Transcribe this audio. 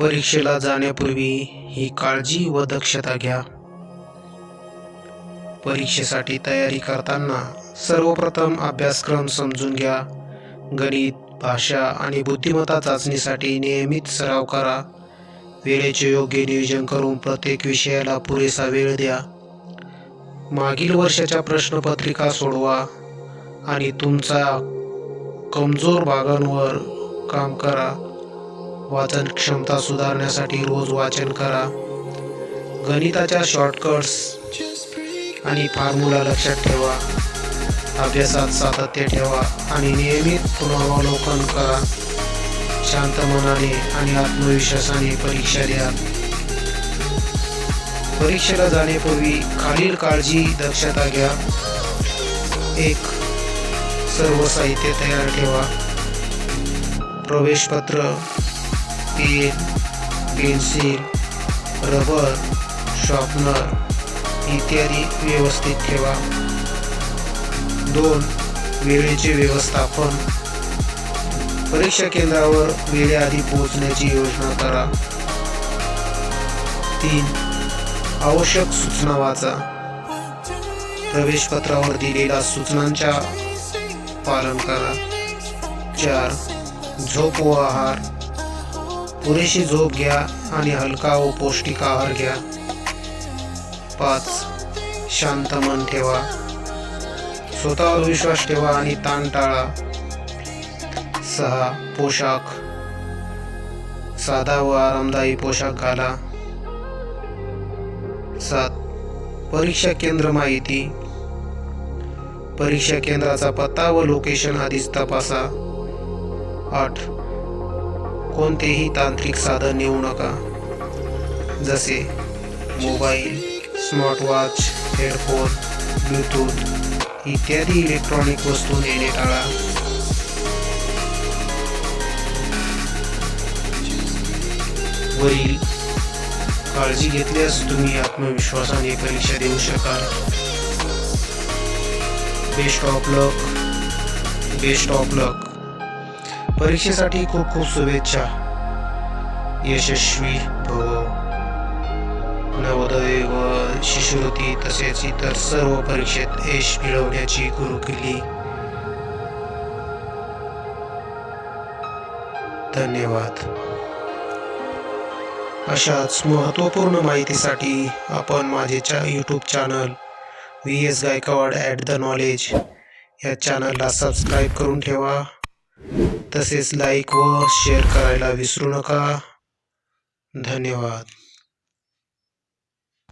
परीक्षेला जाण्यापूर्वी ही काळजी व दक्षता घ्या. परीक्षेसाठी तयारी करताना सर्वप्रथम अभ्यासक्रम समजून घ्या. गणित भाषा आणि बुद्धिमत्ता चाचणीसाठी नियमित सराव करा. वेळेचे योग्य नियोजन करून प्रत्येक विषयाला पुरेसा वेळ द्या. मागील वर्षाच्या प्रश्नपत्रिका सोडवा आणि तुमचा कमजोर भागांवर काम करा. वाचन क्षमता सुधारण्यासाठी रोज वाचन करा. गणिताच्या शॉर्टकट्स आणि फॉर्म्युला लक्षात ठेवा. अभ्यासात सातत्य ठेवा आणि नियमित पुनरावलोकन करा. शांत मनाने आणि आत्मविश्वासाने परीक्षा द्या. परीक्षेला जाण्यापूर्वी खालील काळजी दक्षता घ्या. एक सर्व साहित्य तयार ठेवा. प्रवेशपत्र स्टील पेन्सिल रबर शॉर्पनर इत्यादी व्यवस्थित ठेवा. दोन वेळेचे व्यवस्थापन. परीक्षा केंद्रावर वेळेआधी पोहोचण्याची योजना करा. तीन आवश्यक सूचना वाचा. प्रवेशपत्रावर दिलेल्या सूचनांच्या पालन करा. चार झोप व आहार. पुरेशी झोप घ्या आणि हलका व पौष्टिक आहार घ्या. पाच शांत मन ठेवा. स्वतःवर विश्वास ठेवा आणि ताण टाळा. सहा पोशाख. साधा व आरामदायी पोशाख घाला. सात परीक्षा केंद्र माहिती. परीक्षा केंद्राचा पत्ता व लोकेशन आधीच तपासा. आठ कोणतेही तांत्रिक साधन नेऊ नका. जसे मोबाईल स्मार्टवॉच हेडफोन ब्लूटूथ इत्यादी इलेक्ट्रॉनिक वस्तू नेणे टाळा. वरील काळजी घेतल्यास तुम्ही आत्मविश्वासाने परीक्षा देऊ शकाल. Best of luck best of luck. परीक्षेसाठी खूप खूप शुभेच्छा. यशस्वी भव नवोदय व शिष्यवृत्ती तसेच इतर सर्व परीक्षेत यश मिळवण्याची गुरुकिल्ली. धन्यवाद. अशाच महत्त्वपूर्ण माहितीसाठी आपण माझे चा YouTube channel V S Gaikwad at the knowledge या चॅनलला सबस्क्राईब करून ठेवा. तसेच लाईक व शेअर करायला विसरू नका. धन्यवाद.